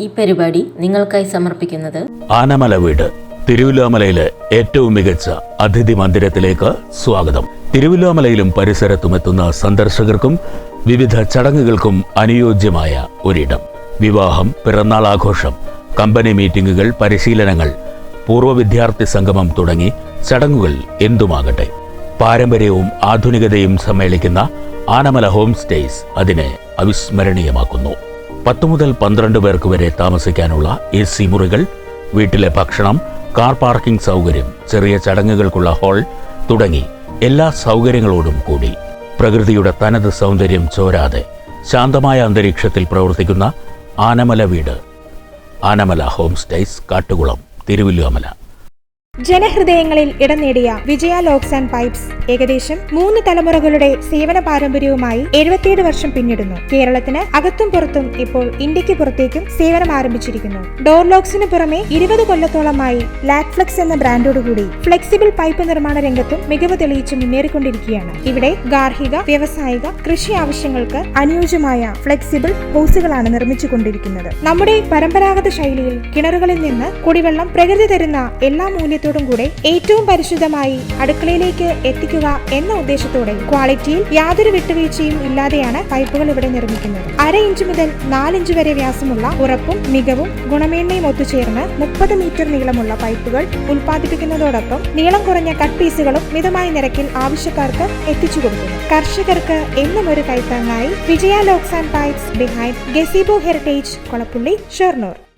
ഈ പരിപാടി നിങ്ങൾക്കായി സമർപ്പിക്കുന്നത് ആനമല വീട് തിരുവല്ലോമലയിലെ ഏറ്റവും മികച്ച അതിഥി മന്ദിരത്തിലേക്ക് സ്വാഗതം. തിരുവല്ലോമലയിലും പരിസരത്തും എത്തുന്ന സന്ദർശകർക്കും വിവിധ ചടങ്ങുകൾക്കും അനുയോജ്യമായ ഒരിടം. വിവാഹം പിറന്നാൾ ആഘോഷം കമ്പനി മീറ്റിംഗുകൾ പരിശീലനങ്ങൾ പൂർവ വിദ്യാർത്ഥി സംഗമം തുടങ്ങി ചടങ്ങുകൾ എന്തുമാകട്ടെ. പാരമ്പര്യവും ആധുനികതയും സമ്മേളിക്കുന്ന ആനമല ഹോം സ്റ്റേസ് അതിനെ അവിസ്മരണീയമാക്കുന്നു. പത്ത് മുതൽ പന്ത്രണ്ട് പേർക്ക് വരെ താമസിക്കാനുള്ള എ സി മുറികൾ വീട്ടിലെ ഭക്ഷണം കാർ പാർക്കിംഗ് സൗകര്യം ചെറിയ ചടങ്ങുകൾക്കുള്ള ഹാൾ തുടങ്ങി എല്ലാ സൗകര്യങ്ങളോടും കൂടി. പ്രകൃതിയുടെ തനത് സൗന്ദര്യം ചോരാതെ ശാന്തമായ അന്തരീക്ഷത്തിൽ പ്രവർത്തിക്കുന്ന ആനമല വീട്. ആനമല ഹോം സ്റ്റേസ് കാട്ടുകുളം തിരുവല്ലുവമല ജനഹൃദയങ്ങളിൽ ഇടം നേടിയ വിജയ ലോക്സ് ആൻഡ് പൈപ്സ് ഏകദേശം മൂന്ന് തലമുറകളുടെ സേവന പാരമ്പര്യവുമായി എഴുപത്തിയേഴ് വർഷം പിന്നിടുന്നു. കേരളത്തിന് അകത്തും പുറത്തും ഇപ്പോൾ ഇന്ത്യയ്ക്ക് പുറത്തേക്കും സേവനം ആരംഭിച്ചിരിക്കുന്നു. ഡോർ ലോക്സിന് പുറമെ ഇരുപത് കൊല്ലത്തോളമായി ലാക്ഫ്ലെക്സ് എന്ന ബ്രാൻഡോടുകൂടി ഫ്ലെക്സിബിൾ പൈപ്പ് നിർമ്മാണ രംഗത്തും മികവ് തെളിയിച്ച് മുന്നേറിക്കൊണ്ടിരിക്കുകയാണ്. ഇവിടെ ഗാർഹിക വ്യവസായിക കൃഷി ആവശ്യങ്ങൾക്ക് അനുയോജ്യമായ ഫ്ലെക്സിബിൾ ഹോസുകളാണ് നിർമ്മിച്ചുകൊണ്ടിരിക്കുന്നത്. നമ്മുടെ പരമ്പരാഗത ശൈലിയിൽ കിണറുകളിൽ നിന്ന് കുടിവെള്ളം പ്രകൃതി തരുന്ന എല്ലാ മൂല്യത്തോടും കൂടെ ഏറ്റവും പരിശുദ്ധമായി അടുക്കളയിലേക്ക് എത്തിക്കുക എന്ന ഉദ്ദേശത്തോടെ ക്വാളിറ്റിയിൽ യാതൊരു വിട്ടുവീഴ്ചയും ഇല്ലാതെയാണ് പൈപ്പുകൾ ഇവിടെ നിർമ്മിക്കുന്നത്. അര ഇഞ്ച് മുതൽ നാലിഞ്ച് വരെ വ്യാസമുള്ള ഉറപ്പും മികവും ഗുണമേന്മയും ഒത്തുചേർന്ന് മുപ്പത് മീറ്റർ നീളമുള്ള പൈപ്പുകൾ ഉൽപ്പാദിപ്പിക്കുന്നതോടൊപ്പം നീളം കുറഞ്ഞ കട്ട് പീസുകളും മിതമായ നിരക്കിൽ ആവശ്യക്കാർക്ക് എത്തിച്ചു കൊടുക്കുന്നു. കർഷകർക്ക് എന്നും ഒരു കൈത്താങ്ങായി Vijaya locks and pipes behind gazebo heritage Kolappully Shoranur.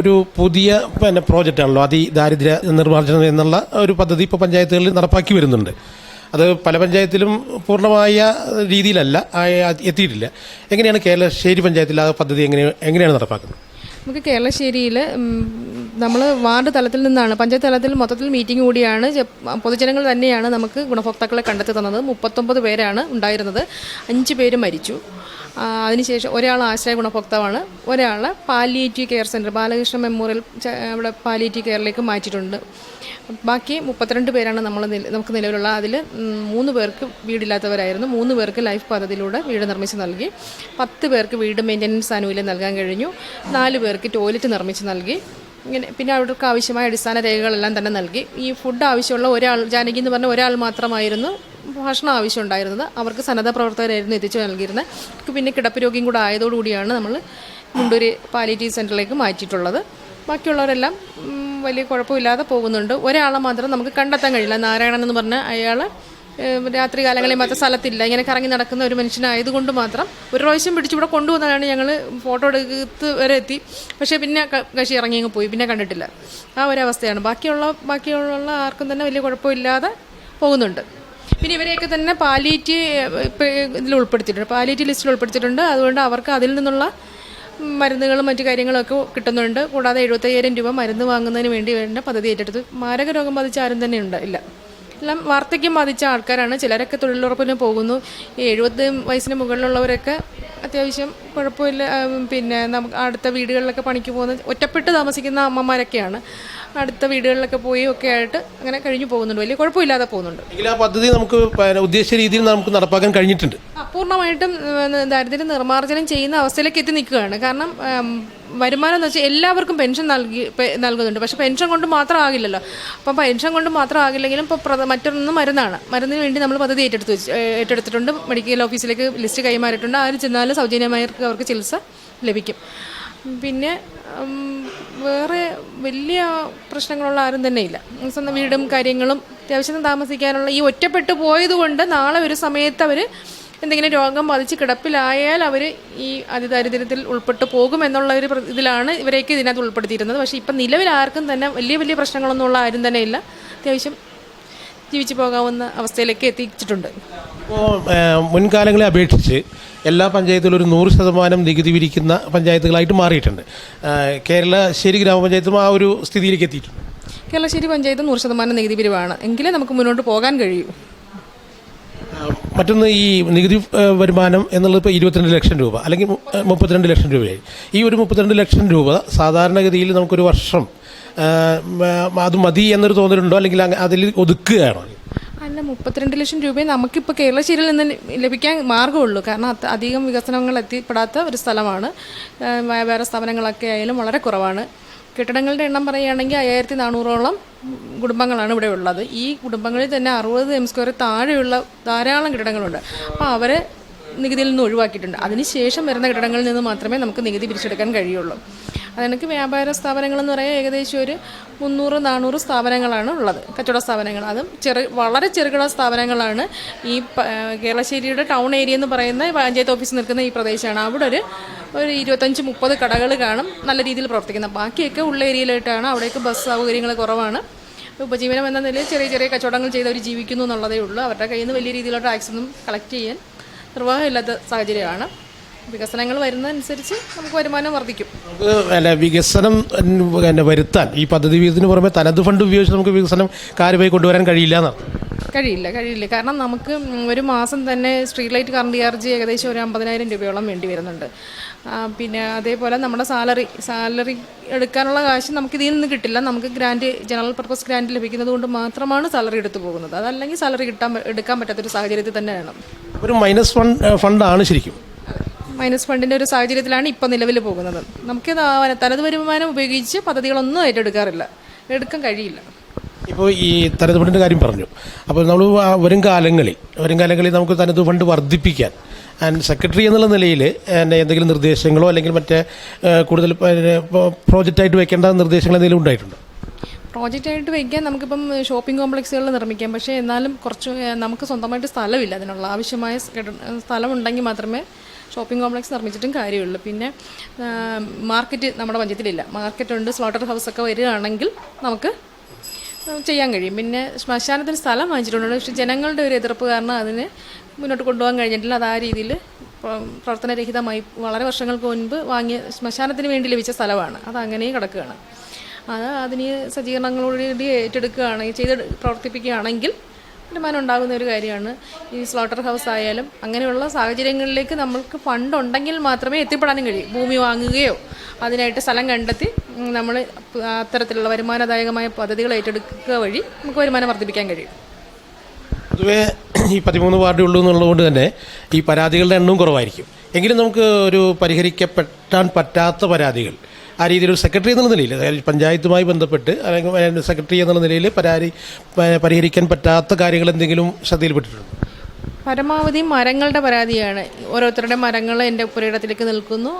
ഒരു പുതിയ പിന്നെ പ്രോജക്റ്റ് ആണല്ലോ അതിദാരിദ്ര്യ നിർമ്മാർജനം എന്നുള്ള ഒരു പദ്ധതി ഇപ്പോൾ പഞ്ചായത്തുകളിൽ നടപ്പാക്കി വരുന്നുണ്ട്. അത് പല പഞ്ചായത്തിലും പൂർണമായ രീതിയിലല്ല എത്തിയിട്ടില്ല. എങ്ങനെയാണ് കേരളശ്ശേരി പഞ്ചായത്തിൽ ആ പദ്ധതി എങ്ങനെ എങ്ങനെയാണ് നടപ്പാക്കുന്നത്? നമുക്ക് കേരളശ്ശേരിയിൽ നമ്മൾ വാർഡ് തലത്തിൽ നിന്നാണ് പഞ്ചായത്ത് തലത്തിൽ മൊത്തത്തിൽ മീറ്റിംഗ് കൂടിയാണ് പൊതുജനങ്ങൾ തന്നെയാണ് നമുക്ക് ഗുണഭോക്താക്കളെ കണ്ടെത്തി തന്നത്. മുപ്പത്തൊമ്പത് പേരാണ് ഉണ്ടായിരുന്നത്. അഞ്ച് പേര് മരിച്ചു. അതിനുശേഷം ഒരാൾ ആശ്രയ ഗുണഭോക്താവാണ്. ഒരാൾ palliative care centre Balakrishna memorial അവിടെ പാലിയേറ്റീവ് കെയറിലേക്ക് മാറ്റിയിട്ടുണ്ട്. ബാക്കി മുപ്പത്തിരണ്ട് പേരാണ് നമ്മൾ നമുക്ക് നിലവിലുള്ള അതിൽ മൂന്ന് പേർക്ക് വീടില്ലാത്തവരായിരുന്നു. മൂന്ന് പേർക്ക് ലൈഫ് പദ്ധതിയിലൂടെ വീട് നിർമ്മിച്ച് നൽകി. പത്ത് പേർക്ക് വീട് മെയിന്റനൻസ് ആനുകൂല്യം നൽകാൻ കഴിഞ്ഞു. നാല് പേർക്ക് ടോയ്ലറ്റ് നിർമ്മിച്ച് നൽകി. ഇങ്ങനെ പിന്നെ അവർക്ക് ആവശ്യമായ അടിസ്ഥാന രേഖകളെല്ലാം തന്നെ നൽകി. ഈ ഫുഡ് ആവശ്യമുള്ള ഒരാൾ ജാനകി എന്ന് പറഞ്ഞ ഒരാൾ മാത്രമായിരുന്നു ഭക്ഷണം ആവശ്യമുണ്ടായിരുന്നത്. അവർക്ക് സന്നദ്ധ പ്രവർത്തകരായിരുന്നു എത്തിച്ചു നൽകിയിരുന്നത്. പിന്നെ കിടപ്പ് രോഗിയും കൂടെ ആയതോടുകൂടിയാണ് നമ്മൾ മുണ്ടൂര് പാലിറ്റീവ് സെന്ററിലേക്ക് മാറ്റിയിട്ടുള്ളത്. ബാക്കിയുള്ളവരെല്ലാം വലിയ കുഴപ്പമില്ലാതെ പോകുന്നുണ്ട്. ഒരാളെ മാത്രം നമുക്ക് കണ്ടെത്താൻ കഴിയില്ല. നാരായണൻ എന്ന് പറഞ്ഞ അയാൾ രാത്രി കാലങ്ങളിൽ മാത്രം സ്ഥലത്തില്ല. ഇങ്ങനെ കറങ്ങി നടക്കുന്ന ഒരു മനുഷ്യനായതുകൊണ്ട് മാത്രം ഒരു പ്രാവശ്യം പിടിച്ചിവിടെ കൊണ്ടുവന്നതാണ് ഞങ്ങൾ ഫോട്ടോ എടുത്ത് വരെ എത്തി. പക്ഷേ പിന്നെ കശി ഇറങ്ങി അങ്ങ് പോയി. പിന്നെ കണ്ടിട്ടില്ല. ആ ഒരു അവസ്ഥയാണ് ബാക്കിയുള്ള ബാക്കിയുള്ള ആർക്കും തന്നെ വലിയ കുഴപ്പമില്ലാതെ പോകുന്നുണ്ട്. പിന്നെ ഇവരെയൊക്കെ തന്നെ പാലിയേറ്റ് ഇതിൽ ഉൾപ്പെടുത്തിയിട്ടുണ്ട്. പാലിയേറ്റ് ലിസ്റ്റിൽ ഉൾപ്പെടുത്തിയിട്ടുണ്ട്. അതുകൊണ്ട് അവർക്ക് അതിൽ നിന്നുള്ള മരുന്നുകളും മറ്റു കാര്യങ്ങളൊക്കെ കിട്ടുന്നുണ്ട്. കൂടാതെ എഴുപത്തയ്യായിരം രൂപ മരുന്ന് വാങ്ങുന്നതിന് വേണ്ടി വേണ്ട പദ്ധതി ഏറ്റെടുത്ത് മാരക രോഗം ബാധിച്ച ആരും തന്നെ ഉണ്ട് ഇല്ല. എല്ലാം വാർദ്ധക്യം ബാധിച്ച ആൾക്കാരാണ്. ചിലരൊക്കെ തൊഴിലുറപ്പിന് പോകുന്നു. ഈ എഴുപത് വയസ്സിന് മുകളിലുള്ളവരൊക്കെ അത്യാവശ്യം കുഴപ്പമില്ല. പിന്നെ നമുക്ക് അടുത്ത വീടുകളിലൊക്കെ പണിക്ക് പോകുന്ന ഒറ്റപ്പെട്ട് താമസിക്കുന്ന അമ്മമാരൊക്കെയാണ്. അടുത്ത വീടുകളിലൊക്കെ പോയി ഒക്കെ ആയിട്ട് അങ്ങനെ കഴിഞ്ഞു പോകുന്നുണ്ട്. വലിയ കുഴപ്പമില്ലാതെ പോകുന്നുണ്ട്. എങ്കിൽ ആ പദ്ധതി നമുക്ക് ഉദ്ദേശിച്ച രീതിയിൽ നമുക്ക് നടപ്പാക്കാൻ കഴിഞ്ഞിട്ടുണ്ട്. പൂർണമായിട്ടും ദാരിദ്ര്യ നിർമ്മാർജനം ചെയ്യുന്ന അവസ്ഥയിലേക്ക് എത്തി നിൽക്കുകയാണ്. കാരണം വരുമാനം എന്ന് വെച്ചാൽ എല്ലാവർക്കും പെൻഷൻ നൽകി നൽകുന്നുണ്ട്. പക്ഷേ പെൻഷൻ കൊണ്ട് മാത്രം ആകില്ലല്ലോ. അപ്പം പെൻഷൻ കൊണ്ട് മാത്രം ആകില്ലെങ്കിലും ഇപ്പോൾ മറ്റൊന്ന് മരുന്നാണ്. മരുന്നിന് വേണ്ടി നമ്മൾ പദ്ധതി ഏറ്റെടുത്ത് വെച്ച് ഏറ്റെടുത്തിട്ടുണ്ട്. മെഡിക്കൽ ഓഫീസിലേക്ക് ലിസ്റ്റ് കൈമാറിയിട്ടുണ്ട്. ആര് ചെന്നാലും സൗജന്യമായവർക്ക് അവർക്ക് ചികിത്സ ലഭിക്കും. പിന്നെ വേറെ വലിയ പ്രശ്നങ്ങളുള്ള ആരും തന്നെ ഇല്ല സ്വന്തം വീടും കാര്യങ്ങളും അത്യാവശ്യം താമസിക്കാനുള്ള ഈ ഒറ്റപ്പെട്ടു പോയതുകൊണ്ട് നാളെ ഒരു സമയത്ത് അവർ എന്തെങ്കിലും രോഗം ബാധിച്ച് കിടപ്പിലായാൽ അവർ ഈ അതിദാരിദ്ര്യത്തിൽ ഉൾപ്പെട്ടു പോകും എന്നുള്ള ഒരു ഇതിലാണ് ഇവരെയൊക്കെ ഇതിനകത്ത് ഉൾപ്പെടുത്തിയിരുന്നത്. പക്ഷേ ഇപ്പം നിലവിൽ ആർക്കും തന്നെ വലിയ വലിയ പ്രശ്നങ്ങളൊന്നും ഉള്ള ആരും തന്നെ ഇല്ല അത്യാവശ്യം ജീവിച്ചു പോകാവുന്ന അവസ്ഥയിലേക്ക് എത്തിച്ചിട്ടുണ്ട് ഇപ്പോൾ മുൻകാലങ്ങളെ അപേക്ഷിച്ച് എല്ലാ പഞ്ചായത്തിലും ഒരു നൂറ് ശതമാനം നികുതി പിരിക്കുന്ന പഞ്ചായത്തുകളായിട്ട് മാറിയിട്ടുണ്ട്. കേരള ശരി ഗ്രാമപഞ്ചായത്തും ആ ഒരു സ്ഥിതിയിലേക്ക് എത്തിയിട്ടുണ്ട്. കേരളശ്ശേരി പഞ്ചായത്ത് നൂറ് ശതമാനം നികുതി പിരിവാണ് എങ്കിലേ നമുക്ക് മുന്നോട്ട് പോകാൻ കഴിയൂ. മറ്റൊന്ന് ഈ നികുതി വരുമാനം എന്നുള്ളത് ഇപ്പോൾ ഇരുപത്തിരണ്ട് ലക്ഷം രൂപ അല്ലെങ്കിൽ മുപ്പത്തിരണ്ട് ലക്ഷം രൂപയായി. ഈ ഒരു മുപ്പത്തിരണ്ട് ലക്ഷം രൂപ സാധാരണഗതിയിൽ നമുക്കൊരു വർഷം അത് മതി എന്നൊരു തോന്നലുണ്ടോ? അല്ലെങ്കിൽ അതിൽ ഒതുക്കുകയാണോ? അല്ല മുപ്പത്തിരണ്ട് ലക്ഷം രൂപയും നമുക്കിപ്പോൾ കേരളശ്ശേരിയിൽ നിന്ന് ലഭിക്കാൻ മാർഗമുള്ളൂ കാരണം അധികം വികസനങ്ങൾ എത്തിപ്പെടാത്ത ഒരു സ്ഥലമാണ്. വ്യാപാര സ്ഥാപനങ്ങളൊക്കെ ആയാലും വളരെ കുറവാണ്. കെട്ടിടങ്ങളുടെ എണ്ണം പറയുകയാണെങ്കിൽ അയ്യായിരത്തി നാനൂറോളം കുടുംബങ്ങളാണ് ഇവിടെ ഉള്ളത്. ഈ കുടുംബങ്ങളിൽ തന്നെ അറുപത് എം സ്ക്വയർ താഴെയുള്ള ധാരാളം കെട്ടിടങ്ങളുണ്ട്. അപ്പോൾ അവരെ നികുതിയിൽ നിന്ന് ഒഴിവാക്കിയിട്ടുണ്ട്. അതിനുശേഷം വരുന്ന കെട്ടിടങ്ങളിൽ നിന്ന് മാത്രമേ നമുക്ക് നികുതി പിരിച്ചെടുക്കാൻ കഴിയുള്ളൂ. അതെനിക്ക് വ്യാപാര സ്ഥാപനങ്ങളെന്ന് പറയാൻ ഏകദേശം ഒരു മുന്നൂറ് നാനൂറ് സ്ഥാപനങ്ങളാണ് ഉള്ളത്. കച്ചവട സ്ഥാപനങ്ങൾ. അതും ചെറു വളരെ ചെറുകിട സ്ഥാപനങ്ങളാണ് ഈ കേരളശ്ശേരിയുടെ ടൗൺ ഏരിയ എന്ന് പറയുന്ന പഞ്ചായത്ത് ഓഫീസ് നിൽക്കുന്ന ഈ പ്രദേശമാണ്. അവിടെ ഒരു ഒരു ഇരുപത്തഞ്ച് മുപ്പത് കടകൾ കാണും നല്ല രീതിയിൽ പ്രവർത്തിക്കുന്നത് ബാക്കിയൊക്കെ ഉള്ള ഏരിയയിലായിട്ടാണ് അവിടേക്ക് ബസ് സൗകര്യങ്ങൾ കുറവാണ്. ഉപജീവനം എന്ന നിലയിൽ ചെറിയ ചെറിയ കച്ചവടങ്ങൾ ചെയ്ത് അവർ ജീവിക്കുന്നു എന്നുള്ളതേ ഉള്ളൂ. അവരുടെ കയ്യിൽ നിന്ന് വലിയ രീതിയിലുള്ള ടാക്സ് ഒന്നും കളക്ട് ചെയ്യാൻ നിർവാഹമില്ലാത്ത സാഹചര്യമാണ്. വികസനങ്ങൾ വരുന്നതനുസരിച്ച് നമുക്ക് വരുമാനം വർദ്ധിക്കും. നമുക്ക് വികസനം പിന്നെ വരുത്താൻ ഈ പദ്ധതി വിഹിതത്തിന് പുറമെ തനത് ഫണ്ട് ഉപയോഗിച്ച് നമുക്ക് വികസനം കാര്യമായി കൊണ്ടുവരാൻ കഴിയില്ല എന്നാണ്. കഴിയില്ല കഴിയില്ല. കാരണം നമുക്ക് ഒരു മാസം തന്നെ സ്ട്രീറ്റ് ലൈറ്റ് കറണ്ട് ചാർജ് ഏകദേശം ഒരു അമ്പതിനായിരം രൂപയോളം വേണ്ടി വരുന്നുണ്ട്. പിന്നെ അതേപോലെ നമ്മുടെ സാലറി സാലറി എടുക്കാനുള്ള കാശ് നമുക്ക് ഇതിൽ നിന്ന് കിട്ടില്ല. നമുക്ക് ഗ്രാൻഡ് ജനറൽ പർപ്പസ് ഗ്രാൻഡ് ലഭിക്കുന്നത് കൊണ്ട് മാത്രമാണ് സാലറി എടുത്തു പോകുന്നത്. അതല്ലെങ്കിൽ സാലറി കിട്ടാൻ എടുക്കാൻ പറ്റാത്തൊരു സാഹചര്യത്തിൽ തന്നെയാണ് ഒരു മൈനസ് ഫണ്ട് ഫണ്ടാണ് ശരിക്കും. മൈനസ് ഫണ്ടിന്റെ ഒരു സാഹചര്യത്തിലാണ് ഇപ്പോൾ നിലവിൽ പോകുന്നത്. നമുക്ക് തനത് വരുമാനം ഉപയോഗിച്ച് പദ്ധതികളൊന്നും ഏറ്റെടുക്കാറില്ല. എടുക്കാൻ കഴിയില്ല. ഇപ്പോൾ ഈ തനത് ഫണ്ടിന്റെ കാര്യം പറഞ്ഞു. അപ്പോൾ നമ്മൾ വരും കാലങ്ങളിൽ വരും കാലങ്ങളിൽ നമുക്ക് തനത് ഫണ്ട് വർദ്ധിപ്പിക്കാൻ ആൻഡ് സെക്രട്ടറി എന്നുള്ള നിലയിൽ എന്തെങ്കിലും നിർദ്ദേശങ്ങളോ അല്ലെങ്കിൽ മറ്റേ കൂടുതൽ പ്രോജക്റ്റായിട്ട് വെക്കേണ്ട നിർദ്ദേശങ്ങൾ എന്തെങ്കിലും ഉണ്ടായിട്ടുണ്ട്? പ്രോജക്റ്റായിട്ട് വയ്ക്കാൻ നമുക്കിപ്പം ഷോപ്പിംഗ് കോംപ്ലക്സുകൾ നിർമ്മിക്കാം. പക്ഷേ എന്നാലും കുറച്ച് നമുക്ക് സ്വന്തമായിട്ട് സ്ഥലമില്ല. അതിനുള്ള ആവശ്യമായ സ്ഥലമുണ്ടെങ്കിൽ മാത്രമേ ഷോപ്പിംഗ് കോംപ്ലക്സ് നിർമ്മിച്ചിട്ടും കാര്യമുള്ളൂ. പിന്നെ മാർക്കറ്റ് നമ്മുടെ പഞ്ചായത്തിലില്ല മാർക്കറ്റുണ്ട് സ്ലോട്ടർ ഹൗസ് ഒക്കെ വരികയാണെങ്കിൽ നമുക്ക് ചെയ്യാൻ കഴിയും. പിന്നെ ശ്മശാനത്തിന് സ്ഥലം വാങ്ങിച്ചിട്ടുണ്ട്. പക്ഷേ ജനങ്ങളുടെ ഒരു എതിർപ്പ് കാരണം അതിന് മുന്നോട്ട് കൊണ്ടുപോകാൻ കഴിഞ്ഞിട്ടില്ല. അത് ആ രീതിയിൽ പ്രവർത്തനരഹിതമായി വളരെ വർഷങ്ങൾക്ക് മുൻപ് വാങ്ങിയ ശ്മശാനത്തിന് വേണ്ടി ലഭിച്ച സ്ഥലമാണ്. അത് അങ്ങനെ കിടക്കുകയാണ്. അത് അതിന് സജ്ജീകരണങ്ങളോടുകൂടി ഏറ്റെടുക്കുകയാണെങ്കിൽ ചെയ്ത് പ്രവർത്തിപ്പിക്കുകയാണെങ്കിൽ വരുമാനം ഉണ്ടാകുന്ന ഒരു കാര്യമാണ്. ഈ സ്ലോട്ടർ ഹൗസ് ആയാലും അങ്ങനെയുള്ള സാഹചര്യങ്ങളിലേക്ക് നമ്മൾക്ക് ഫണ്ട് ഉണ്ടെങ്കിൽ മാത്രമേ എത്തിപ്പെടാനും കഴിയൂ. ഭൂമി വാങ്ങുകയോ അതിനായിട്ട് സ്ഥലം കണ്ടെത്തി നമ്മൾ അത്തരത്തിലുള്ള വരുമാനദായകമായ പദ്ധതികൾ ഏറ്റെടുക്കുക വഴി നമുക്ക് വരുമാനം വർദ്ധിപ്പിക്കാൻ കഴിയും. പൊതുവേ ഈ പതിമൂന്ന് വാർഡേ ഉള്ളൂ എന്നുള്ളതുകൊണ്ട് തന്നെ ഈ പരാതികളുടെ എണ്ണവും കുറവായിരിക്കും. എങ്കിലും നമുക്ക് ഒരു പരിഹരിക്കപ്പെട്ടാൻ പറ്റാത്ത പരാതികൾ. ആ രീതിയിൽ ഒരു സെക്രട്ടറി എന്നുള്ള നിലയിൽ അതായത് പഞ്ചായത്തുമായി ബന്ധപ്പെട്ട് അല്ലെങ്കിൽ സെക്രട്ടറി എന്നുള്ള നിലയിൽ പരാതി പരിഹരിക്കാൻ പറ്റാത്ത കാര്യങ്ങൾ എന്തെങ്കിലും ശ്രദ്ധയിൽപ്പെട്ടിട്ടുണ്ടോ? പരമാവധി മരങ്ങളുടെ പരാതിയാണ്. ഓരോരുത്തരുടെ മരങ്ങൾ എന്റെ പുരയിടത്തിലേക്ക് നിൽക്കുന്നു.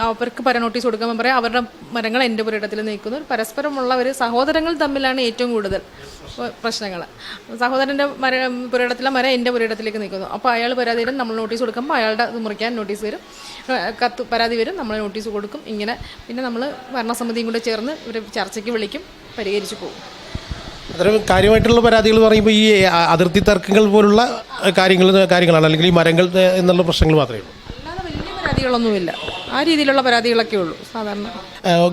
അവർക്ക് പര നോട്ടീസ് കൊടുക്കുമ്പോൾ പറയാം. അവരുടെ മരങ്ങൾ എന്റെ പുരയിടത്തിൽ നിൽക്കുന്നു. പരസ്പരമുള്ള ഒരു സഹോദരങ്ങൾ തമ്മിലാണ് ഏറ്റവും കൂടുതൽ. പ്രശ്നങ്ങൾ സഹോദരന്റെ മര പുരയിടത്തിലെ മരം എന്റെ പുരയിടത്തിലേക്ക് നിൽക്കുന്നു അപ്പോൾ അയാൾ പരാതി വരും നമ്മൾ നോട്ടീസ് കൊടുക്കുമ്പോൾ അയാളുടെ മുറിക്കാൻ നോട്ടീസ് വരും കത്ത് പരാതി വരും നമ്മൾ നോട്ടീസ് കൊടുക്കും ഇങ്ങനെ. പിന്നെ നമ്മൾ ഭരണസമിതിയും കൂടെ ചേർന്ന് ഒരു ചർച്ചയ്ക്ക് വിളിക്കും പരിഹരിച്ചു പോകും. അത്തരം കാര്യമായിട്ടുള്ള പരാതികൾ പറയുമ്പോൾ ഈ അതിർത്തി തർക്കങ്ങൾ പോലുള്ള കാര്യങ്ങൾ കാര്യങ്ങളാണ്. അല്ലെങ്കിൽ ഈ മരങ്ങൾ എന്നുള്ള പ്രശ്നങ്ങൾ മാത്രമേ ഉള്ളൂ. അല്ലാതെ വലിയ പരാതികളൊന്നുമില്ല. ആ രീതിയിലുള്ള പരാതികളൊക്കെ ഉള്ളൂ സാധാരണ.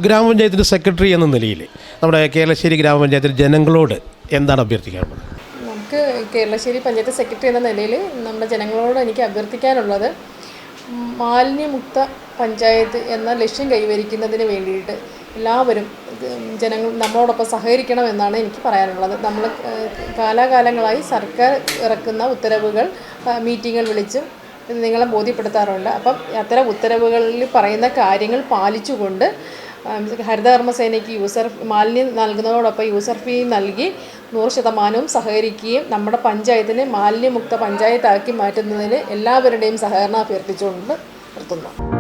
ഗ്രാമപഞ്ചായത്തിന്റെ സെക്രട്ടറി എന്ന നിലയിൽ നമ്മുടെ കേരളശ്ശേരി ഗ്രാമപഞ്ചായത്തിൽ ജനങ്ങളോട് എന്താണ് അഭ്യർത്ഥിക്കാറുള്ളത് നമുക്ക് കേരളശ്ശേരി പഞ്ചായത്ത് സെക്രട്ടറി എന്ന നിലയിൽ നമ്മുടെ ജനങ്ങളോട് എനിക്ക് അഭ്യർത്ഥിക്കാനുള്ളത് മാലിന്യമുക്ത പഞ്ചായത്ത് എന്ന ലക്ഷ്യം കൈവരിക്കുന്നതിന് വേണ്ടിയിട്ട് എല്ലാവരും ജനങ്ങൾ നമ്മളോടൊപ്പം സഹകരിക്കണം എന്നാണ് എനിക്ക് പറയാനുള്ളത്. നമ്മൾ കാലാകാലങ്ങളായി സർക്കാർ ഇറക്കുന്ന ഉത്തരവുകൾ മീറ്റിങ്ങുകൾ വിളിച്ചും നിങ്ങളെ ബോധ്യപ്പെടുത്താറുണ്ട്. അപ്പം അത്തരം ഉത്തരവുകളിൽ പറയുന്ന കാര്യങ്ങൾ പാലിച്ചുകൊണ്ട് ഹരിതകർമ്മസേനയ്ക്ക് യൂസർ മാലിന്യം നൽകുന്നതോടൊപ്പം യൂസർ ഫീ നൽകി നൂറ് ശതമാനവും സഹകരിക്കുകയും നമ്മുടെ പഞ്ചായത്തിനെ മാലിന്യമുക്ത പഞ്ചായത്താക്കി മാറ്റുന്നതിന് എല്ലാവരുടെയും സഹകരണം അഭ്യർത്ഥിച്ചുകൊണ്ട് നിർത്തുന്നു.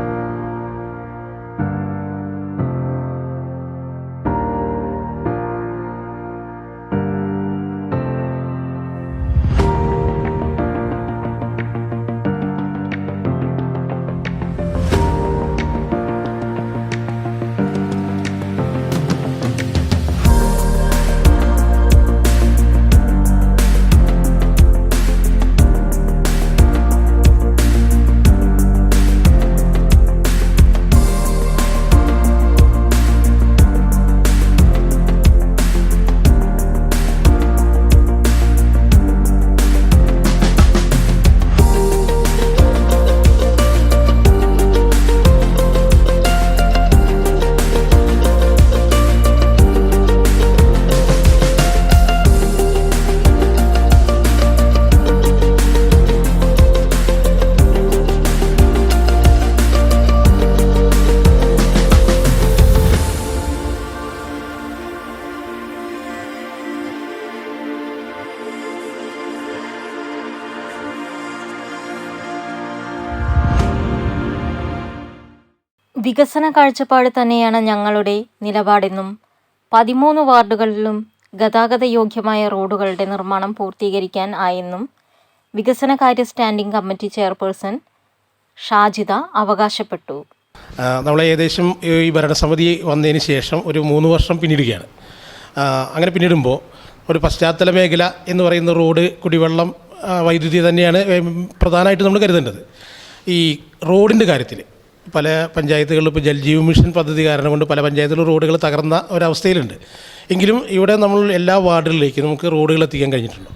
വികസന കാഴ്ചപ്പാട് തന്നെയാണ് ഞങ്ങളുടെ നിലപാടെന്നും പതിമൂന്ന് വാർഡുകളിലും ഗതാഗത യോഗ്യമായ റോഡുകളുടെ നിർമ്മാണം പൂർത്തീകരിക്കാൻ ആയെന്നും വികസനകാര്യ സ്റ്റാൻഡിംഗ് കമ്മിറ്റി ചെയർപേഴ്സൺ ഷാജിദ അവകാശപ്പെട്ടു. നമ്മൾ ഏകദേശം ഈ ഭരണസമിതി വന്നതിന് ശേഷം ഒരു മൂന്ന് വർഷം പിന്നിടുകയാണ്. അങ്ങനെ പിന്നിടുമ്പോൾ ഒരു പശ്ചാത്തല മേഖല എന്ന് പറയുന്ന റോഡ് കുടിവെള്ളം വൈദ്യുതി തന്നെയാണ് പ്രധാനമായിട്ട് നമ്മൾ കരുതേണ്ടത്. ഈ റോഡിന്റെ കാര്യത്തിൽ പല പഞ്ചായത്തുകളിലും ഇപ്പോൾ ജൽജീവ മിഷൻ പദ്ധതി കാരണം കൊണ്ട് പല പഞ്ചായത്തുകളിലും റോഡുകൾ തകർന്ന ഒരവസ്ഥയിലുണ്ട്. എങ്കിലും ഇവിടെ നമ്മൾ എല്ലാ വാർഡുകളിലേക്കും നമുക്ക് റോഡുകൾ എത്തിക്കാൻ കഴിഞ്ഞിട്ടുണ്ട്?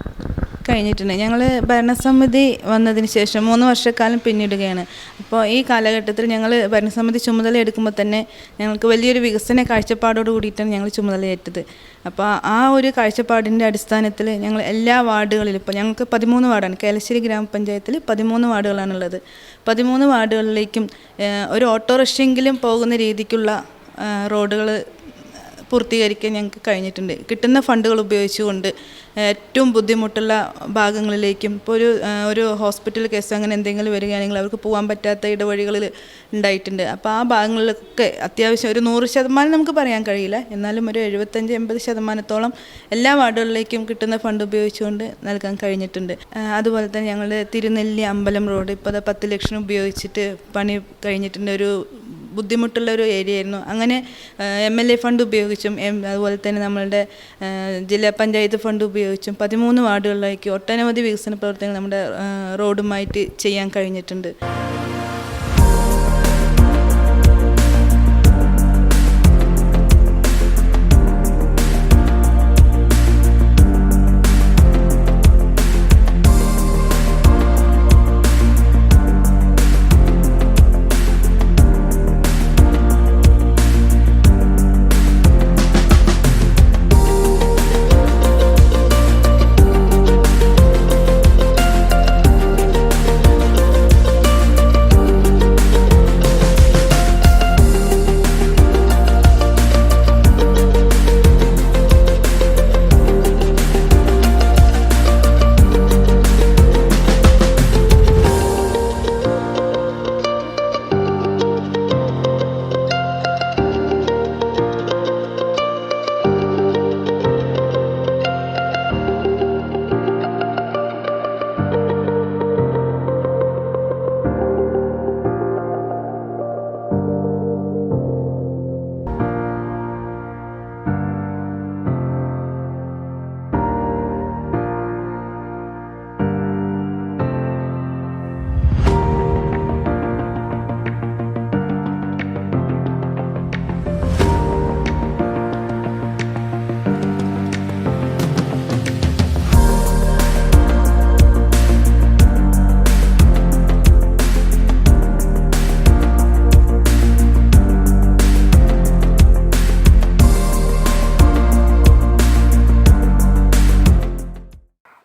കഴിഞ്ഞിട്ടുണ്ട്. ഞങ്ങൾ ഭരണസമിതി വന്നതിന് ശേഷം മൂന്ന് വർഷക്കാലം പിന്നിടുകയാണ്. അപ്പോൾ ഈ കാലഘട്ടത്തിൽ ഞങ്ങൾ ഭരണസമിതി ചുമതല എടുക്കുമ്പോൾ തന്നെ ഞങ്ങൾക്ക് വലിയൊരു വികസന കാഴ്ചപ്പാടോട് കൂടിയിട്ടാണ് ഞങ്ങൾ ചുമതലയേറ്റത്. അപ്പോൾ ആ ഒരു കാഴ്ചപ്പാടിന്റെ അടിസ്ഥാനത്തിൽ ഞങ്ങൾ എല്ലാ വാർഡുകളിലും ഇപ്പോൾ ഞങ്ങൾക്ക് പതിമൂന്ന് വാർഡാണ്. കേലശ്ശേരി ഗ്രാമപഞ്ചായത്തിൽ പതിമൂന്ന് വാർഡുകളാണുള്ളത്. പതിമൂന്ന് വാർഡുകളിലേക്കും ഒരു ഓട്ടോറിക്ഷയെങ്കിലും പോകുന്ന രീതിക്കുള്ള റോഡുകൾ പൂർത്തീകരിക്കാൻ ഞങ്ങൾക്ക് കഴിഞ്ഞിട്ടുണ്ട്. കിട്ടുന്ന ഫണ്ടുകൾ ഉപയോഗിച്ചുകൊണ്ട് ഏറ്റവും ബുദ്ധിമുട്ടുള്ള ഭാഗങ്ങളിലേക്കും ഇപ്പോൾ ഒരു ഒരു ഹോസ്പിറ്റൽ കേസ് അങ്ങനെ എന്തെങ്കിലും വരികയാണെങ്കിൽ അവർക്ക് പോകാൻ പറ്റാത്ത ഇടവഴികളിൽ ഉണ്ടായിട്ടുണ്ട്. അപ്പോൾ ആ ഭാഗങ്ങളിലൊക്കെ അത്യാവശ്യം ഒരു നൂറ് ശതമാനം നമുക്ക് പറയാൻ കഴിയില്ല. എന്നാലും ഒരു എഴുപത്തഞ്ച് എൺപത് ശതമാനത്തോളം എല്ലാ വാർഡുകളിലേക്കും കിട്ടുന്ന ഫണ്ട് ഉപയോഗിച്ചുകൊണ്ട് നൽകാൻ കഴിഞ്ഞിട്ടുണ്ട്. അതുപോലെ തന്നെ ഞങ്ങളുടെ തിരുനെല്ലി അമ്പലം റോഡ് ഇപ്പോൾ പത്ത് ലക്ഷം ഉപയോഗിച്ചിട്ട് പണി കഴിഞ്ഞിട്ടുണ്ട്. ഒരു ബുദ്ധിമുട്ടുള്ള ഒരു ഏരിയ ആയിരുന്നു അങ്ങനെ എം എൽ എ ഫണ്ട് ഉപയോഗിച്ചും അതുപോലെ തന്നെ നമ്മളുടെ ജില്ലാ പഞ്ചായത്ത് ഫണ്ട് ഉപയോഗിച്ചും പതിമൂന്ന് വാർഡുകളിലേക്ക് ഒട്ടനവധി വികസന പ്രവർത്തനങ്ങൾ നമ്മുടെ റോഡുമായിട്ട് ചെയ്യാൻ കഴിഞ്ഞിട്ടുണ്ട്.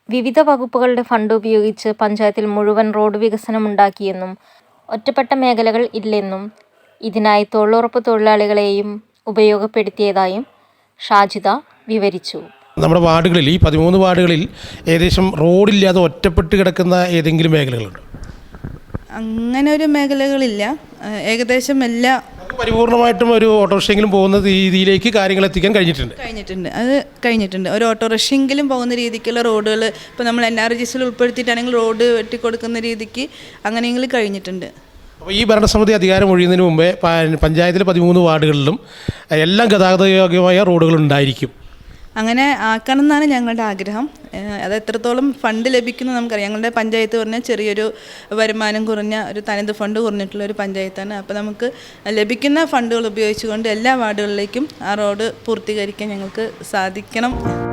വിവിധ വകുപ്പുകളുടെ ഫണ്ട് ഉപയോഗിച്ച് പഞ്ചായത്തിൽ മുഴുവൻ റോഡ് വികസനമുണ്ടാക്കിയെന്നും ഒറ്റപ്പെട്ട മേഖലകൾ ഇല്ലെന്നും ഇതിനായി തൊഴിലുറപ്പ് തൊഴിലാളികളെയും ഉപയോഗപ്പെടുത്തിയതായും ഷാജിദ വിവരിച്ചു. നമ്മുടെ വാർഡുകളിൽ ഈ പതിമൂന്ന് വാർഡുകളിൽ ഏകദേശം റോഡില്ലാതെ ഒറ്റപ്പെട്ട് കിടക്കുന്ന ഏതെങ്കിലും മേഖലകളുണ്ട്? അങ്ങനെ ഒരു മേഖലകളില്ല ഏകദേശം എല്ലാ പരിപൂർണമായിട്ടും ഒരു ഓട്ടോറിക്ഷയെങ്കിലും പോകുന്ന രീതിയിലേക്ക് കാര്യങ്ങൾ എത്തിക്കാൻ കഴിഞ്ഞിട്ടുണ്ട്. കഴിഞ്ഞിട്ടുണ്ട്. അത് കഴിഞ്ഞിട്ടുണ്ട്. ഒരു ഓട്ടോറിക്ഷയെങ്കിലും പോകുന്ന രീതിക്കുള്ള റോഡുകൾ ഇപ്പോൾ നമ്മൾ എൻ ആർ ജി സിയിൽ ഉൾപ്പെടുത്തിയിട്ടാണെങ്കിൽ റോഡ് വെട്ടിക്കൊടുക്കുന്ന രീതിക്ക് അങ്ങനെയെങ്കിലും കഴിഞ്ഞിട്ടുണ്ട്. അപ്പോൾ ഈ ഭരണസമിതി അധികാരം ഒഴിയുന്നതിന് മുമ്പേ പഞ്ചായത്തിലെ പതിമൂന്ന് വാർഡുകളിലും എല്ലാം ഗതാഗത യോഗ്യമായ റോഡുകൾ ഉണ്ടായിരിക്കും. അങ്ങനെ ആക്കണം എന്നാണ് ഞങ്ങളുടെ ആഗ്രഹം. അത് എത്രത്തോളം ഫണ്ട് ലഭിക്കുന്നു നമുക്കറിയാം. ഞങ്ങളുടെ പഞ്ചായത്ത് പറഞ്ഞാൽ ചെറിയൊരു വരുമാനം കുറഞ്ഞ ഒരു തനത് ഫണ്ട് കുറഞ്ഞിട്ടുള്ള ഒരു പഞ്ചായത്താണ്. അപ്പോൾ നമുക്ക് ലഭിക്കുന്ന ഫണ്ടുകൾ ഉപയോഗിച്ചുകൊണ്ട് എല്ലാ വാർഡുകളിലേക്കും ആ റോഡ് പൂർത്തീകരിക്കാൻ ഞങ്ങൾക്ക് സാധിക്കണം.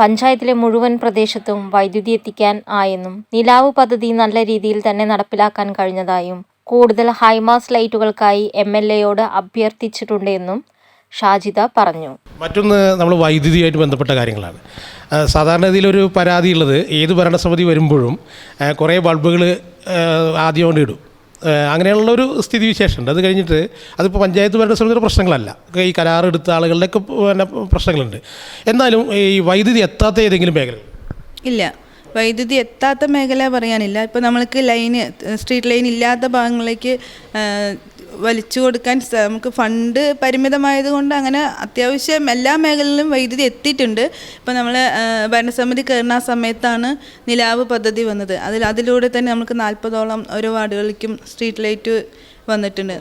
പഞ്ചായത്തിലെ മുഴുവൻ പ്രദേശത്തും വൈദ്യുതി എത്തിക്കാൻ ആയെന്നും നിലാവ് പദ്ധതി നല്ല രീതിയിൽ തന്നെ നടപ്പിലാക്കാൻ കഴിഞ്ഞതായും കൂടുതൽ ഹൈമാസ് ലൈറ്റുകൾക്കായി എം എൽ എയോട് അഭ്യർത്ഥിച്ചിട്ടുണ്ടെന്നും ഷാജിദ പറഞ്ഞു. മറ്റൊന്ന് നമ്മൾ വൈദ്യുതിയായിട്ട് ബന്ധപ്പെട്ട കാര്യങ്ങളാണ്. സാധാരണഗതിയിൽ സാധാരണ ഇതിലൊരു പരാതി ഏത് ഭരണസമിതി വരുമ്പോഴും കുറേ ബൾബുകൾ ആദ്യം കൊണ്ട് ഇടും. ആ, സ്ഥിതി സ്ഥിതിവിശേഷമുണ്ട്. അത് കഴിഞ്ഞിട്ട് അതിപ്പോൾ പഞ്ചായത്ത് ഭരണസമിതിയുടെ പ്രശ്നങ്ങളല്ല. ഈ കരാറെടുത്ത ആളുകളുടെയൊക്കെ പിന്നെ പ്രശ്നങ്ങളുണ്ട്. എന്നാലും ഈ വൈദ്യുതി എത്താത്ത ഏതെങ്കിലും മേഖല ഇല്ല. വൈദ്യുതി എത്താത്ത മേഖല പറയാനില്ല. ഇപ്പോൾ നമ്മൾക്ക് ലൈന് സ്ട്രീറ്റ് ലൈൻ ഇല്ലാത്ത ഭാഗങ്ങളിലേക്ക് വലിച്ചു കൊടുക്കാൻ നമുക്ക് ഫണ്ട് പരിമിതമായതുകൊണ്ട് അങ്ങനെ അത്യാവശ്യം എല്ലാ മേഖലകളിലും വൈദ്യുതി എത്തിയിട്ടുണ്ട്. ഇപ്പോൾ നമ്മൾ ഭരണസമിതി കയറുന്ന ആ സമയത്താണ് നിലാവ് പദ്ധതി വന്നത്. അതിൽ അതിലൂടെ തന്നെ നമുക്ക് നാൽപ്പതോളം ഓരോ വാർഡുകളിലേക്കും സ്ട്രീറ്റ് ലൈറ്റ് വന്നിട്ടുണ്ട്.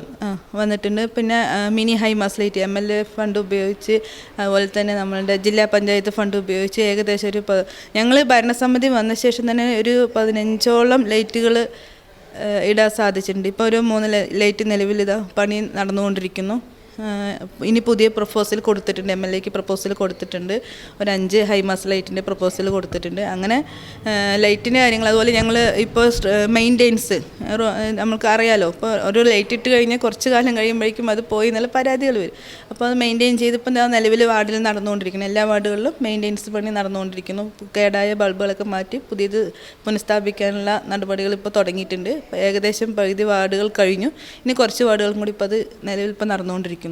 വന്നിട്ടുണ്ട്. പിന്നെ mini high mast light M L A fund ഉപയോഗിച്ച് അതുപോലെ തന്നെ നമ്മളുടെ ജില്ലാ പഞ്ചായത്ത് ഫണ്ട് ഉപയോഗിച്ച് ഏകദേശം ഒരു ഞങ്ങൾ ഭരണസമിതി വന്ന ശേഷം തന്നെ ഒരു പതിനഞ്ചോളം ലൈറ്റുകൾ ഇടാൻ സാധിച്ചിട്ടുണ്ട്. ഇപ്പോൾ ഒരു മൂന്ന് ലൈറ്റ് നിലവിൽ ഇതാ പണി നടന്നുകൊണ്ടിരിക്കുന്നു. ഇനി പുതിയ പ്രപ്പോസൽ കൊടുത്തിട്ടുണ്ട് എം എൽ എക്ക് പ്രപ്പോസൽ കൊടുത്തിട്ടുണ്ട്. ഒരു അഞ്ച് ഹൈമാസ് ലൈറ്റിന്റെ പ്രപ്പോസൽ കൊടുത്തിട്ടുണ്ട്. അങ്ങനെ ലൈറ്റിന്റെ കാര്യങ്ങൾ അതുപോലെ ഞങ്ങൾ ഇപ്പോൾ മെയിന്റെനൻസ് നമുക്ക് അറിയാലോ. ഇപ്പോൾ ഒരു ലൈറ്റ് ഇട്ട് കഴിഞ്ഞാൽ കുറച്ച് കാലം കഴിയുമ്പോഴേക്കും അത് പോയി എന്നുള്ള പരാതികൾ വരും. അപ്പോൾ അത് മെയിന്റെയിൻ ചെയ്ത് ഇപ്പം ദാ നിലവിൽ വാർഡിൽ നടന്നുകൊണ്ടിരിക്കുന്നു. എല്ലാ വാർഡുകളിലും മെയിന്റെനൻസ് പണി നടന്നുകൊണ്ടിരിക്കുന്നു. കേടായ ബൾബുകളൊക്കെ മാറ്റി പുതിയത് പുനഃസ്ഥാപിക്കാനുള്ള നടപടികൾ ഇപ്പോൾ തുടങ്ങിയിട്ടുണ്ട്. ഏകദേശം പകുതി വാർഡുകൾ കഴിഞ്ഞു. ഇനി കുറച്ച് വാർഡുകളും കൂടി ഇപ്പോൾ അത് നിലവിൽ ഇപ്പോൾ നടന്നുകൊണ്ടിരിക്കുന്നു.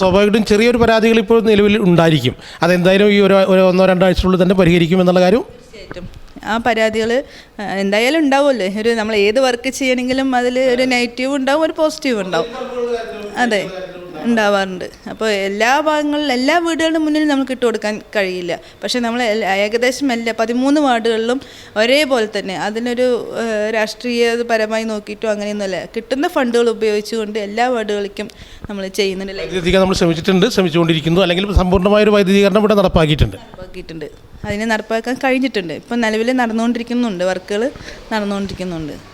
സ്വാഭാവികമായിട്ടും ചെറിയൊരു പരാതികൾ ഇപ്പോൾ നിലവിൽ ഉണ്ടായിരിക്കും. അതെന്തായാലും ഈ ഒരു ഒരു ഒന്നോ രണ്ടോ ആഴ്ചക്കുള്ളിൽ തന്നെ പരിഹരിക്കും എന്നുള്ള കാര്യം? തീർച്ചയായിട്ടും. ആ പരാതികൾ എന്തായാലും ഉണ്ടാവുമല്ലേ. ഒരു നമ്മൾ ഏത് വർക്ക് ചെയ്യണമെങ്കിലും അതിൽ ഒരു നെഗറ്റീവ് ഉണ്ടാവും ഒരു പോസിറ്റീവ് ഉണ്ടാവും. അതെ. ഉണ്ടാവാറുണ്ട്. അപ്പോൾ എല്ലാ ഭാഗങ്ങളിലും എല്ലാ വീടുകളുടെ മുന്നിൽ നമുക്ക് ഇട്ട് കൊടുക്കാൻ കഴിയില്ല. പക്ഷേ നമ്മൾ ഏകദേശം എല്ലാ പതിമൂന്ന് വാർഡുകളിലും ഒരേപോലെ തന്നെ അതിനൊരു രാഷ്ട്രീയപരമായി നോക്കിയിട്ടോ അങ്ങനെയൊന്നുമല്ല. കിട്ടുന്ന ഫണ്ടുകൾ ഉപയോഗിച്ചുകൊണ്ട് എല്ലാ വാർഡുകളിലേക്കും നമ്മൾ ചെയ്യുന്നുണ്ട്. വൈദ്യുതിക്കാൻ നമ്മൾ ശ്രമിച്ചിട്ടുണ്ട് ശ്രമിച്ചുകൊണ്ടിരിക്കുന്നു. അല്ലെങ്കിൽ സമ്പൂർണമായ ഒരു വൈദ്യുതീകരണം ഇവിടെ നടപ്പാക്കിയിട്ടുണ്ട്. നടപ്പാക്കിയിട്ടുണ്ട്. അതിനെ നടപ്പാക്കാൻ കഴിഞ്ഞിട്ടുണ്ട്. ഇപ്പം നിലവിൽ നടന്നുകൊണ്ടിരിക്കുന്നുണ്ട്. വർക്കുകൾ നടന്നുകൊണ്ടിരിക്കുന്നുണ്ട്.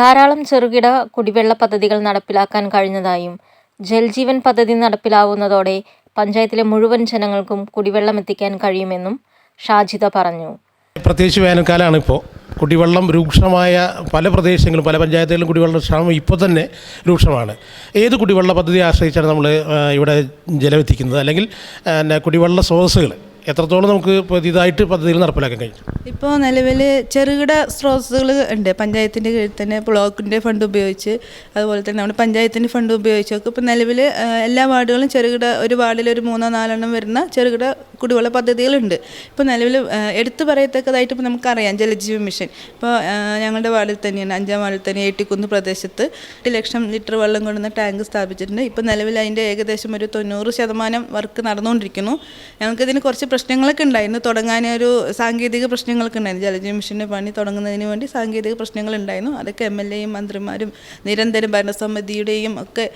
ധാരാളം ചെറുകിട കുടിവെള്ള പദ്ധതികൾ നടപ്പിലാക്കാൻ കഴിഞ്ഞതായും ജൽജീവൻ പദ്ധതി നടപ്പിലാവുന്നതോടെ പഞ്ചായത്തിലെ മുഴുവൻ ജനങ്ങൾക്കും കുടിവെള്ളം എത്തിക്കാൻ കഴിയുമെന്നും ഷാജിത പറഞ്ഞു. പ്രത്യേകിച്ച് വേനൽക്കാലമാണ് ഇപ്പോൾ. കുടിവെള്ളം രൂക്ഷമായ പല പ്രദേശങ്ങളും പല പഞ്ചായത്തുകളിലും കുടിവെള്ള ക്ഷാമം ഇപ്പോൾ തന്നെ രൂക്ഷമാണ്. ഏത് കുടിവെള്ള പദ്ധതി ആശ്രയിച്ചാണ് നമ്മൾ ഇവിടെ ജലമെത്തിക്കുന്നത്? അല്ലെങ്കിൽ കുടിവെള്ള സ്രോതസ്സുകൾ എത്രത്തോളം നമുക്ക് ഇതായിട്ട് പദ്ധതിയിൽ നടപ്പിലാക്കാൻ കഴിഞ്ഞു ഇപ്പോൾ നിലവിൽ ചെറുകിട സ്രോതസ്സുകൾ ഉണ്ട്. പഞ്ചായത്തിന്റെ കീഴിൽ തന്നെ ബ്ലോക്കിന്റെ ഫണ്ട് ഉപയോഗിച്ച് അതുപോലെ തന്നെ നമ്മുടെ പഞ്ചായത്തിന്റെ ഫണ്ട് ഉപയോഗിച്ചൊക്കെ ഇപ്പോൾ നിലവിൽ എല്ലാ വാർഡുകളും ചെറുകിട ഒരു വാർഡിൽ ഒരു മൂന്നോ നാലെണ്ണം വരുന്ന ചെറുകിട കുടിവെള്ള പദ്ധതികളുണ്ട്. ഇപ്പോൾ നിലവിൽ എടുത്തു പറയത്തക്കതായിട്ട് ഇപ്പോൾ നമുക്കറിയാം. ജലജീവ മിഷൻ. ഇപ്പോൾ ഞങ്ങളുടെ വാർഡിൽ തന്നെയാണ് അഞ്ചാം വാർഡിൽ തന്നെ ഏട്ടിക്കുന്ന് പ്രദേശത്ത് എട്ട് ലക്ഷം ലിറ്റർ വെള്ളം കൊണ്ടുവന്ന ടാങ്ക് സ്ഥാപിച്ചിട്ടുണ്ട്. ഇപ്പോൾ നിലവിൽ അതിന്റെ ഏകദേശം ഒരു തൊണ്ണൂറ് ശതമാനം വർക്ക് നടന്നുകൊണ്ടിരിക്കുന്നു. ഞങ്ങൾക്കിതിന് കുറച്ച് പ്രശ്നങ്ങളൊക്കെ ഉണ്ടായിരുന്നു. തുടങ്ങാൻ ഒരു സാങ്കേതിക പ്രശ്നങ്ങളൊക്കെ ഉണ്ടായിരുന്നു. ജലജീവ മിഷന്റെ പണി തുടങ്ങുന്നതിന് വേണ്ടി സാങ്കേതിക പ്രശ്നങ്ങൾ ഉണ്ടായിരുന്നു. അതൊക്കെ എം എൽ എയും മന്ത്രിമാരും നിരന്തരം ഭരണസമിതിയുടെയും ഒക്കെ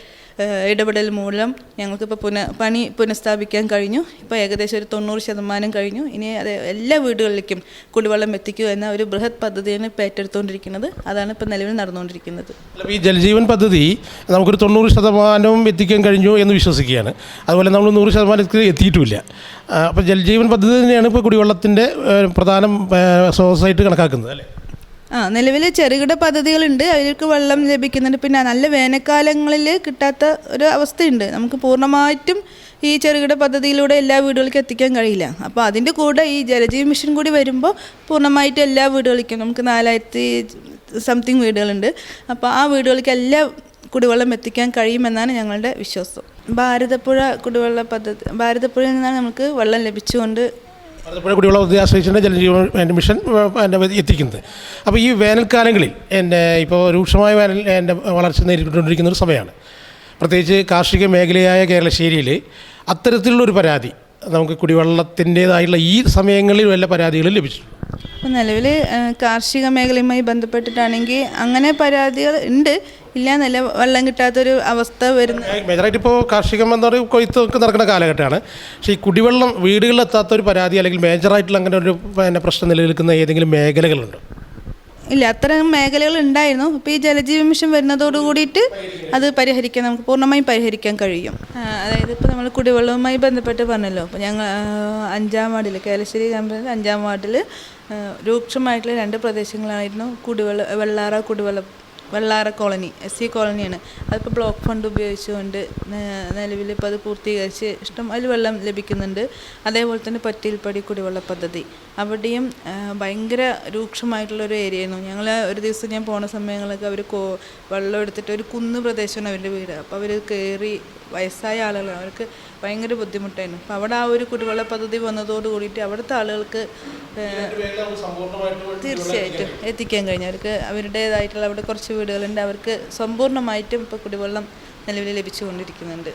ഇടപെടൽ മൂലം ഞങ്ങൾക്കിപ്പോൾ പുന പണി പുനഃസ്ഥാപിക്കാൻ കഴിഞ്ഞു. ഇപ്പോൾ ഏകദേശം ഒരു തൊണ്ണൂറ് ശതമാനം കഴിഞ്ഞു. ഇനി അത് എല്ലാ വീടുകളിലേക്കും കുടിവെള്ളം എത്തിക്കുക എന്ന ഒരു ബൃഹത് പദ്ധതിയാണ് ഇപ്പോൾ ഏറ്റെടുത്തുകൊണ്ടിരിക്കുന്നത് അതാണ് ഇപ്പോൾ നിലവിൽ നടന്നുകൊണ്ടിരിക്കുന്നത് ഈ ജലജീവൻ പദ്ധതി നമുക്കൊരു തൊണ്ണൂറ് ശതമാനവും എത്തിക്കാൻ കഴിഞ്ഞു എന്ന് വിശ്വസിക്കുകയാണ്. അതുപോലെ നമ്മൾ നൂറ് ശതമാനത്തിൽ എത്തിയിട്ടുമില്ല അപ്പോൾ ജലജീവൻ പദ്ധതി തന്നെയാണ് ഇപ്പോൾ കുടിവെള്ളത്തിന്റെ പ്രധാന സ്രോതസ്സായിട്ട് കണക്കാക്കുന്നത് അല്ലേ? ആ നിലവിൽ ചെറുകിട പദ്ധതികളുണ്ട്. അവർക്ക് വെള്ളം ലഭിക്കുന്നുണ്ട്. പിന്നെ നല്ല വേനൽക്കാലങ്ങളിൽ കിട്ടാത്ത ഒരു അവസ്ഥയുണ്ട്. നമുക്ക് പൂർണമായിട്ടും ഈ ചെറുകിട പദ്ധതിയിലൂടെ എല്ലാ വീടുകളിലേക്കും എത്തിക്കാൻ കഴിയില്ല. അപ്പോൾ അതിന്റെ കൂടെ ഈ ജലജീവ മിഷൻ കൂടി വരുമ്പോൾ പൂർണമായിട്ടും എല്ലാ വീടുകളിലേക്കും നമുക്ക് നാലായിരത്തി സംതിങ് വീടുകളുണ്ട്. അപ്പോൾ ആ വീടുകളിലേക്ക് എല്ലാ കുടിവെള്ളം എത്തിക്കാൻ കഴിയുമെന്നാണ് ഞങ്ങളുടെ വിശ്വാസം. ഭാരതപ്പുഴ കുടിവെള്ള പദ്ധതി ഭാരതപ്പുഴയിൽ നിന്നാണ് നമുക്ക് വെള്ളം ലഭിച്ചുകൊണ്ട് ഭാരതപ്പുഴ കുടിവെള്ള പദ്ധതി ആശ്രയിച്ചാണ് ജലജീവൻ മിഷൻ എന്റെ എത്തിക്കുന്നത്. അപ്പോൾ ഈ വേനൽക്കാലങ്ങളിൽ എന്റെ ഇപ്പോൾ രൂക്ഷമായ വേനൽ എന്റെ വളർച്ച നേരിട്ടുകൊണ്ടിരിക്കുന്ന ഒരു സമയമാണ് പ്രത്യേകിച്ച് കാർഷിക മേഖലയായ കേരളശ്ശേരിയിൽ അത്തരത്തിലുള്ളൊരു പരാതി നമുക്ക് കുടിവെള്ളത്തിന്റേതായിട്ടുള്ള ഈ സമയങ്ങളിൽ വല്ല പരാതികളും ലഭിച്ചു നിലവിൽ കാർഷിക മേഖലയുമായി ബന്ധപ്പെട്ടിട്ടാണെങ്കിൽ അങ്ങനെ പരാതികൾ ഉണ്ട്. ഇല്ല നല്ല വെള്ളം കിട്ടാത്തൊരു അവസ്ഥ വരുന്ന മേജറായിട്ട് ഇപ്പോൾ കാർഷികം എന്താ പറയുക കൊയ്ത്തൊക്കെ നടക്കുന്ന കാലഘട്ടമാണ്. പക്ഷേ ഈ കുടിവെള്ളം വീടുകളിൽ എത്താത്ത ഒരു പരാതി അല്ലെങ്കിൽ മേജറായിട്ടുള്ള അങ്ങനെ ഒരു പിന്നെ പ്രശ്നം നിലനിൽക്കുന്ന ഏതെങ്കിലും മേഖലകളുണ്ട്? ഇല്ല അത്തരം മേഖലകൾ ഉണ്ടായിരുന്നു. ഇപ്പോൾ ഈ ജലജീവ മിഷൻ വരുന്നതോട് കൂടിയിട്ട് അത് പരിഹരിക്കാൻ നമുക്ക് പൂർണമായും പരിഹരിക്കാൻ കഴിയും. അതായത് ഇപ്പോൾ നമ്മൾ കുടിവെള്ളവുമായി ബന്ധപ്പെട്ട് പറഞ്ഞല്ലോ. അപ്പോൾ ഞങ്ങൾ അഞ്ചാം വാർഡിൽ കേലശ്ശേരി ഗ്രാമപഞ്ചായത്ത് അഞ്ചാം വാർഡിൽ രൂക്ഷമായിട്ടുള്ള രണ്ട് പ്രദേശങ്ങളായിരുന്നു കുടിവെള്ള വെള്ളാറ കുടിവെള്ള വെള്ളാറ കോളനി എസ് സി കോളനിയാണ്. അതിപ്പോൾ ബ്ലോക്ക് ഫണ്ട് ഉപയോഗിച്ചുകൊണ്ട് നിലവിൽ ഇപ്പോൾ അത് പൂർത്തീകരിച്ച് ഇഷ്ടം അതിൽ വെള്ളം ലഭിക്കുന്നുണ്ട്. അതേപോലെ തന്നെ പറ്റിയിൽപ്പടി കുടിവെള്ള പദ്ധതി. അവിടെയും ഭയങ്കര രൂക്ഷമായിട്ടുള്ളൊരു ഏരിയ ആയിരുന്നു ഞങ്ങൾ ഒരു ദിവസം ഞാൻ പോണ സമയങ്ങളൊക്കെ അവർ കോ വെള്ളം എടുത്തിട്ട് ഒരു കുന്ന് പ്രദേശമാണ് അവരുടെ വീട്. അപ്പോൾ അവർ കയറി വയസ്സായ ആളുകളാണ്. അവർക്ക് ഭയങ്കര ബുദ്ധിമുട്ടായിരുന്നു. അപ്പോൾ അവിടെ ആ ഒരു കുടിവെള്ള പദ്ധതി വന്നതോട് കൂടിയിട്ട് അവിടുത്തെ ആളുകൾക്ക് തീർച്ചയായിട്ടും എത്തിക്കാൻ കഴിഞ്ഞു. അവർക്ക് അവരുടേതായിട്ടുള്ള അവിടെ കുറച്ച് വീടുകളുണ്ട്. അവർക്ക് സമ്പൂർണമായിട്ടും ഇപ്പോൾ കുടിവെള്ളം നിലവിൽ ലഭിച്ചുകൊണ്ടിരിക്കുന്നുണ്ട്.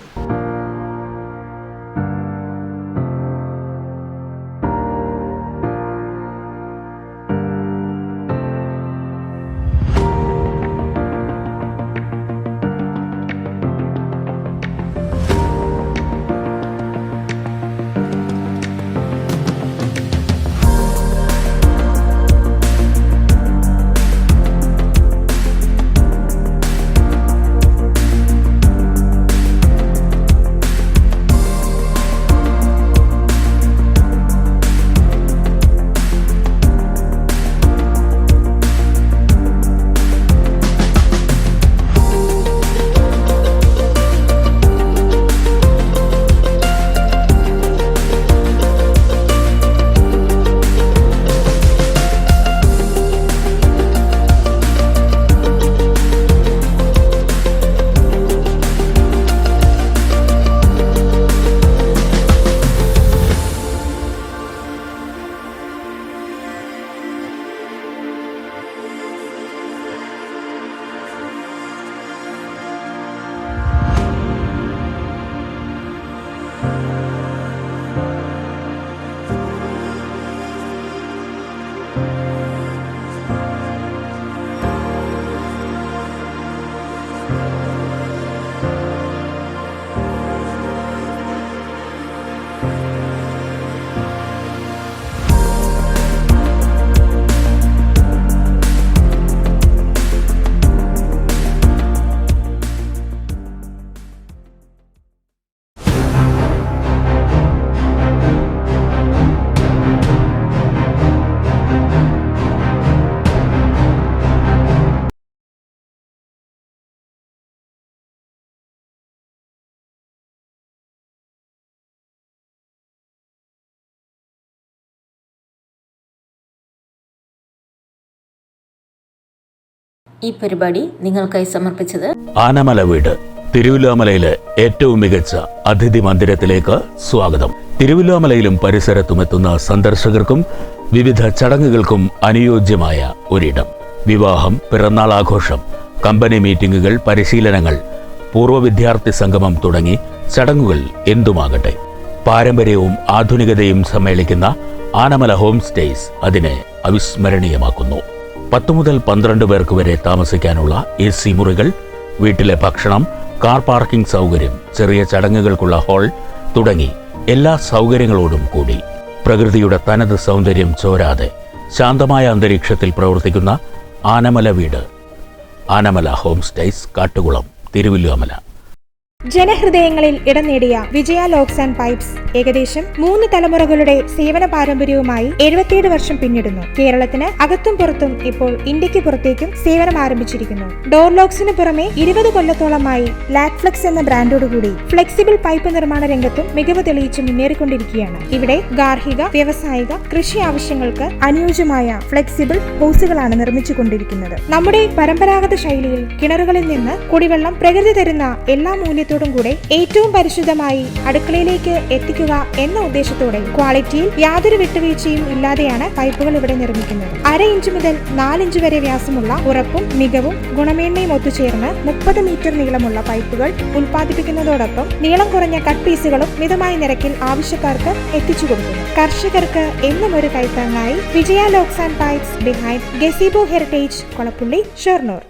ഈ പരിപാടി നിങ്ങൾക്കായി സമർപ്പിച്ചത് ആനമല വീട് തിരുവല്ലാമലയിലെ ഏറ്റവും മികച്ച അതിഥി മന്ദിരത്തിലേക്ക് സ്വാഗതം. തിരുവല്ലാമലയിലും പരിസരത്തും എത്തുന്ന സന്ദർശകർക്കും വിവിധ ചടങ്ങുകൾക്കും അനുയോജ്യമായ ഒരിടം. വിവാഹം പിറന്നാൾ ആഘോഷം കമ്പനി മീറ്റിംഗുകൾ പരിശീലനങ്ങൾ പൂർവ വിദ്യാർത്ഥി സംഗമം തുടങ്ങി ചടങ്ങുകൾ എന്തുമാകട്ടെ. പാരമ്പര്യവും ആധുനികതയും സമ്മേളിക്കുന്ന ആനമല ഹോം സ്റ്റേസ് അതിനെ അവിസ്മരണീയമാക്കുന്നു. പത്ത് മുതൽ പന്ത്രണ്ട് പേർക്ക് വരെ താമസിക്കാനുള്ള എ സി മുറികൾ വീട്ടിലെ ഭക്ഷണം കാർ പാർക്കിംഗ് സൗകര്യം ചെറിയ ചടങ്ങുകൾക്കുള്ള ഹാൾ തുടങ്ങി എല്ലാ സൗകര്യങ്ങളോടും കൂടി. പ്രകൃതിയുടെ തനത് സൗന്ദര്യം ചോരാതെ ശാന്തമായ അന്തരീക്ഷത്തിൽ പ്രവർത്തിക്കുന്ന ആനമല വീട്. ആനമല ഹോം സ്റ്റേസ് കാട്ടുകുളം തിരുവല്ലുവമല ജനഹൃദയങ്ങളിൽ ഇടം നേടിയ വിജയ ലോക്സ് ആൻഡ് പൈപ്സ് ഏകദേശം മൂന്ന് തലമുറകളുടെ സേവന പാരമ്പര്യവുമായി എഴുപത്തിയേഴ് വർഷം പിന്നിടുന്നു. കേരളത്തിന് അകത്തും പുറത്തും ഇപ്പോൾ ഇന്ത്യയ്ക്ക് പുറത്തേക്കും സേവനം ആരംഭിച്ചിരിക്കുന്നു. ഡോർ ലോക്സിന് പുറമെ ഇരുപത് കൊല്ലത്തോളമായി ലാക്ഫ്ലെക്സ് എന്ന ബ്രാൻഡോടുകൂടി ഫ്ലെക്സിബിൾ പൈപ്പ് നിർമ്മാണ രംഗത്തും മികവ് തെളിയിച്ച് മുന്നേറിക്കൊണ്ടിരിക്കുകയാണ്. ഇവിടെ ഗാർഹിക വ്യവസായിക കൃഷി ആവശ്യങ്ങൾക്ക് അനുയോജ്യമായ ഫ്ലെക്സിബിൾ ഹൗസുകളാണ് നിർമ്മിച്ചുകൊണ്ടിരിക്കുന്നത്. നമ്മുടെ പരമ്പരാഗത ശൈലിയിൽ കിണറുകളിൽ നിന്ന് കുടിവെള്ളം പ്രകൃതി തരുന്ന എല്ലാ മൂല്യത്തോടും കൂടെ ഏറ്റവും പരിശുദ്ധമായി അടുക്കളയിലേക്ക് എത്തിക്കുക എന്ന ഉദ്ദേശത്തോടെ ക്വാളിറ്റിയിൽ യാതൊരു വിട്ടുവീഴ്ചയും ഇല്ലാതെയാണ് പൈപ്പുകൾ ഇവിടെ നിർമ്മിക്കുന്നത്. അര ഇഞ്ച് മുതൽ നാലിഞ്ച് വരെ വ്യാസമുള്ള ഉറപ്പും മികവും ഗുണമേന്മയും ഒത്തുചേർന്ന് മുപ്പത് മീറ്റർ നീളമുള്ള പൈപ്പുകൾ ഉൽപ്പാദിപ്പിക്കുന്നതോടൊപ്പം നീളം കുറഞ്ഞ കട്ട് പീസുകളും മിതമായ നിരക്കിൽ ആവശ്യക്കാർക്ക് എത്തിച്ചു കൊടുക്കുന്നു. കർഷകർക്ക് എന്നും ഒരു കൈത്താങ്ങായി Vijaya locks and pipes behind gazebo heritage Kolappully Shoranur.